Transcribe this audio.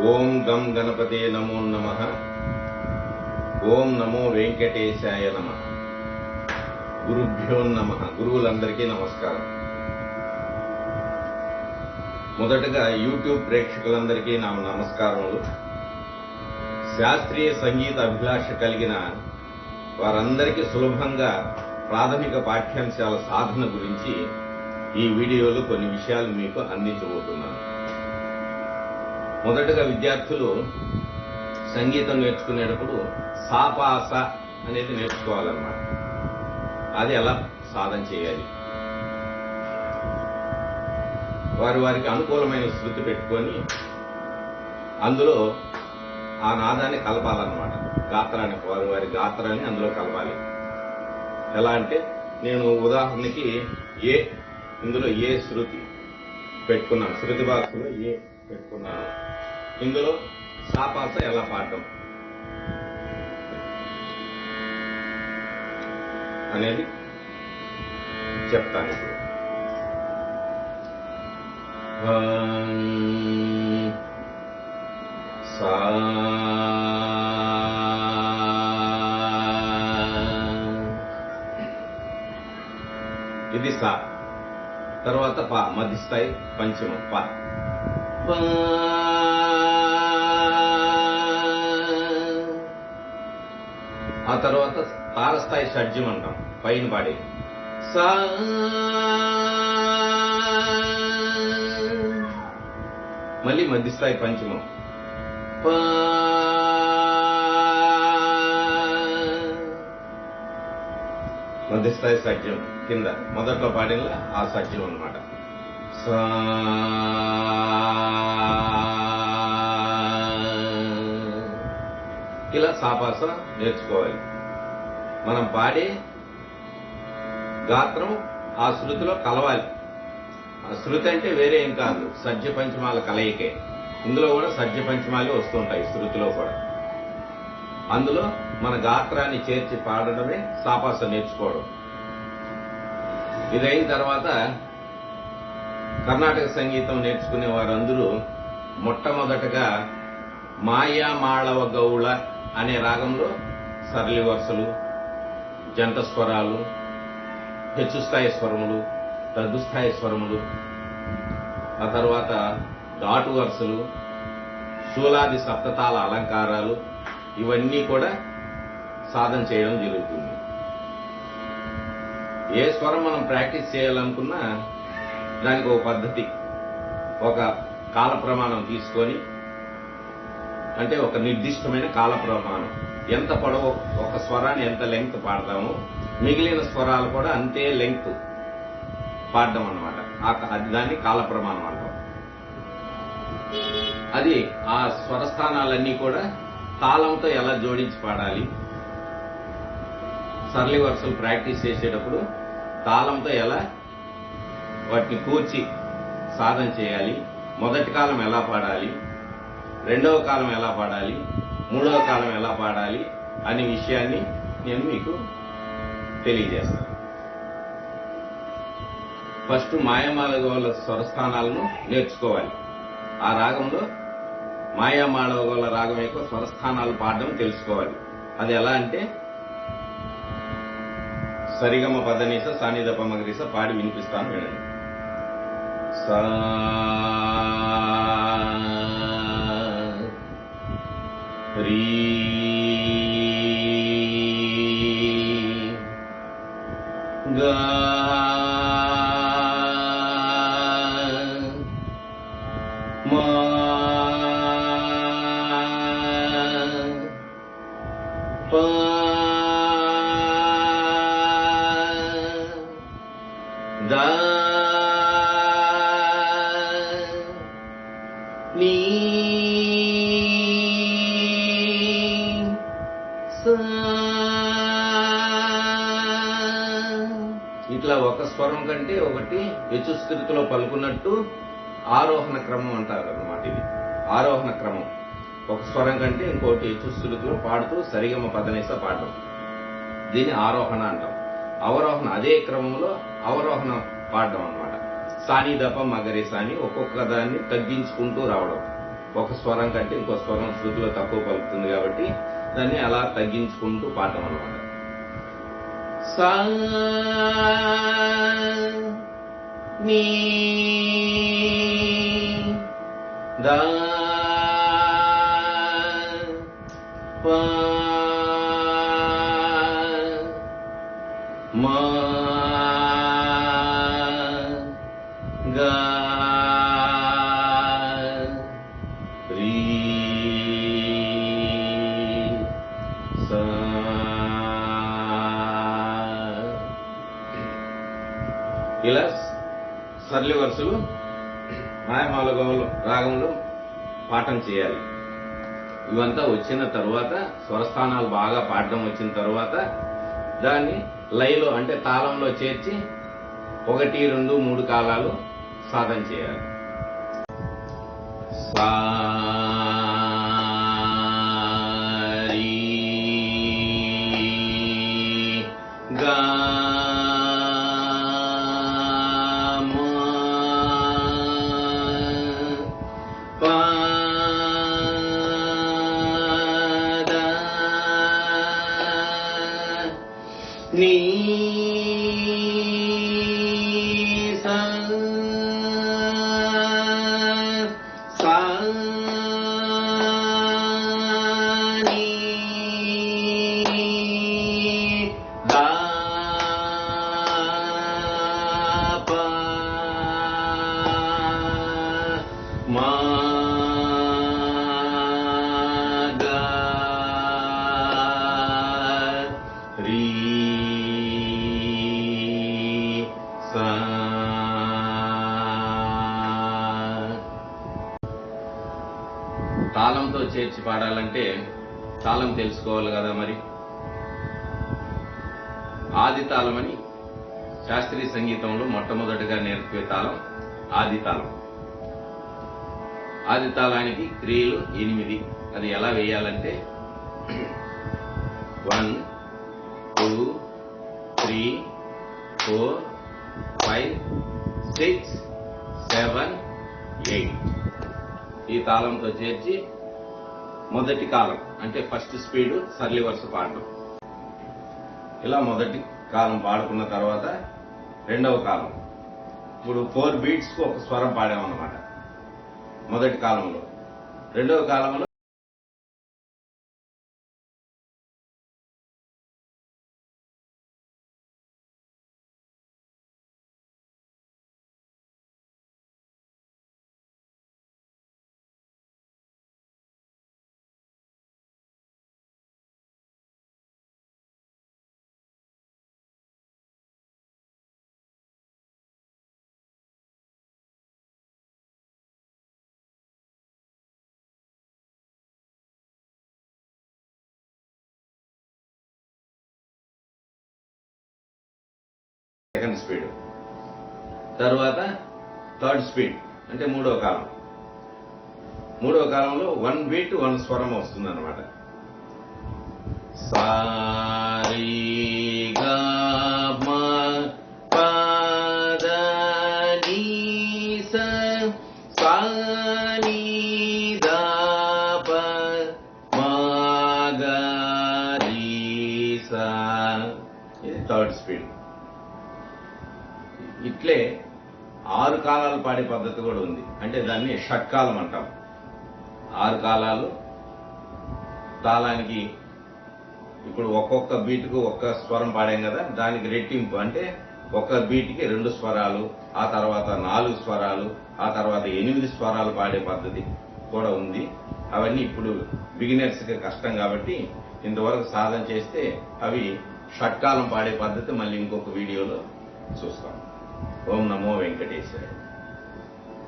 ఓం గం గణపతే నమో నమ. ఓం నమో వెంకటేశాయ నమ. గురుభ్యో నమ. గురువులందరికీ నమస్కారం. మొదటగా యూట్యూబ్ ప్రేక్షకులందరికీ నా నమస్కారములు. శాస్త్రీయ సంగీత అభిలాష కలిగిన వారందరికీ సులభంగా ప్రాథమిక పాఠ్యాంశాల సాధన గురించి ఈ వీడియోలో కొన్ని విషయాలు మీకు అందించబోతున్నాను. మొదటగా విద్యార్థులు సంగీతం నేర్చుకునేటప్పుడు సాపాస అనేది నేర్చుకోవాలన్నమాట. అది ఎలా సాధన చేయాలి? వారి వారికి అనుకూలమైన శృతి పెట్టుకొని అందులో ఆ నాదాన్ని కలపాలన్నమాట. గాత్రాన్ని వారి వారి గాత్రాన్ని అందులో కలపాలి. ఎలా అంటే నేను ఉదాహరణకి ఏ ఇందులో ఏ శృతి పెట్టుకున్నాను. శృతి భాషలో ఏ పెట్టుకున్నాను. ఇందులో సాపాస ఎలా పాడటం అనేది చెప్తాను ఇప్పుడు హం, సా ఇది సా తర్వాత పా మధ్య స్థాయి పంచమం పా ఆ తర్వాత తారస్థాయి షడ్జం అంటాం పైన పాడే. సా మళ్ళీ మధ్యస్థాయి పంచమం. పా మధ్యస్థాయి సజ్జం కింద. మొదట్లో పాడిన ఆ సజ్జం అనమాట సా ఇలా సాపాస నేర్చుకోవాలి. మనం పాడే గాత్రం ఆ శృతిలో కలవాలి. ఆ శృతి అంటే వేరే ఏం కాదు. సజ్జ పంచమాల కలయికే. ఇందులో కూడా సజ్జ పంచమాలు వస్తుంటాయి శృతిలో కూడా. అందులో మన గాత్రాన్ని చేర్చి పాడడమే సాపాస నేర్చుకోవడం. ఇదైన తర్వాత కర్ణాటక సంగీతం నేర్చుకునే వారందరూ మొట్టమొదటగా మాయామాళవ గౌళ అనే రాగంలో సరళి వరుసలు జంట స్వరాలు హెచ్చు స్థాయి స్వరములు తగ్గు స్థాయి స్వరములు ఆ తర్వాత ఘాటు వరుసలు శూలాది సప్తతాల అలంకారాలు ఇవన్నీ కూడా సాధన చేయడం జరుగుతుంది. ఏ స్వరం మనం ప్రాక్టీస్ చేయాలనుకున్నా దానికి ఒక పద్ధతి ఒక కాల ప్రమాణం తీసుకొని అంటే ఒక నిర్దిష్టమైన కాల ప్రమాణం ఎంత పొడవు ఒక స్వరాన్ని ఎంత లెంగ్త్ పాడతామో? మిగిలిన స్వరాలు కూడా అంతే లెంగ్త్ పాడడం అన్నమాట. ఆ- అది దాన్ని కాల ప్రమాణం అంటాం. అది ఆ స్వరస్థానాలన్నీ కూడా తాళంతో ఎలా జోడించి పాడాలి? సరళి వరుసలు ప్రాక్టీస్ చేసేటప్పుడు తాళంతో ఎలా వాటిని కూర్చి సాధన చేయాలి? మొదటి కాలం ఎలా పాడాలి? రెండవ కాలం ఎలా పాడాలి? మూడవ కాలం ఎలా పాడాలి? అనే విషయాన్ని నేను మీకు తెలియజేస్తాను. ఫస్ట్ మాయమాలగోల స్వరస్థానాలను నేర్చుకోవాలి. ఆ రాగంలో మాయామాళవగోల రాగం యొక్క స్వరస్థానాలు పాడడం తెలుసుకోవాలి. అది ఎలా అంటే సరిగమ పదనీస సానిధ పమగరీస పాడి వినిపిస్తాను వినండి. సా गा। యచుస్థితిలో పలుకున్నట్టు ఆరోహణ క్రమం అంటారు అన్నమాట ఇది. ఆరోహణ క్రమం. ఒక స్వరం కంటే ఇంకోటి యచుస్థితిలో పాడుతూ సరిగమ పదనేస పాడటం దీన్ని ఆరోహణ అంటాం. అవరోహణ అదే క్రమంలో అవరోహణ పాడడం అన్నమాట. సాని దప మగరి సాని ఒక్కొక్క దాన్ని తగ్గించుకుంటూ రావడం. ఒక స్వరం కంటే ఇంకో స్వరం శృతిలో తక్కువ పలుకుతుంది కాబట్టి దాన్ని అలా తగ్గించుకుంటూ పాడటం అనమాట సా me da pa ma ga ri sa సరళి వరుసలు మాయమాలగంలో రాగంలో పాఠం చేయాలి. ఇవంతా వచ్చిన తరువాత స్వరస్థానాలు బాగా పాడడం వచ్చిన తరువాత దాన్ని లయలో అంటే తాళంలో చేర్చి ఒకటి రెండు మూడు కాలాలు సాధన చేయాలి. సా చేర్చి పాడాలంటే తాళం తెలుసుకోవాలి కదా మరి. ఆది తాళం అని శాస్త్రీయ సంగీతంలో మొట్టమొదటిగా నేర్పే తాళం ఆది తాళం. ఆది తాళానికి క్రియలు ఎనిమిది. అది ఎలా వేయాలంటే one two three four five six seven eight. ఈ తాళంతో చేర్చి మొదటి కాలం అంటే ఫస్ట్ స్పీడ్ సర్లి వరుస పాడడం. ఇలా మొదటి కాలం పాడుకున్న తర్వాత రెండవ కాలం. ఇప్పుడు ఫోర్ బీట్స్కు ఒక స్వరం పాడామన్నమాట. మొదటి కాలంలో. రెండవ కాలంలో సెకండ్ స్పీడ్ తర్వాత థర్డ్ స్పీడ్ అంటే మూడవ కాలం. మూడవ కాలంలో వన్ బీట్ వన్ స్వరం వస్తుంది అనమాట సారీ థర్డ్ స్పీడ్ ఇట్లే ఆరు కాలాలు పాడే పద్ధతి కూడా ఉంది. అంటే దాన్ని షట్కాలం అంటాం. ఆరు కాలాలు తాళానికి ఇప్పుడు ఒక్కొక్క బీట్కు ఒక్క స్వరం పాడాం కదా దానికి రెట్టింపు. అంటే ఒక్క బీట్కి రెండు స్వరాలు ఆ తర్వాత నాలుగు స్వరాలు ఆ తర్వాత ఎనిమిది స్వరాలు పాడే పద్ధతి కూడా ఉంది. అవన్నీ ఇప్పుడు బిగినర్స్కి కష్టం కాబట్టి ఇంతవరకు సాధన చేస్తే అవి షట్కాలం పాడే పద్ధతి మళ్ళీ ఇంకొక వీడియోలో చూస్తాం. ఓం నమో వెంకటేశ్వర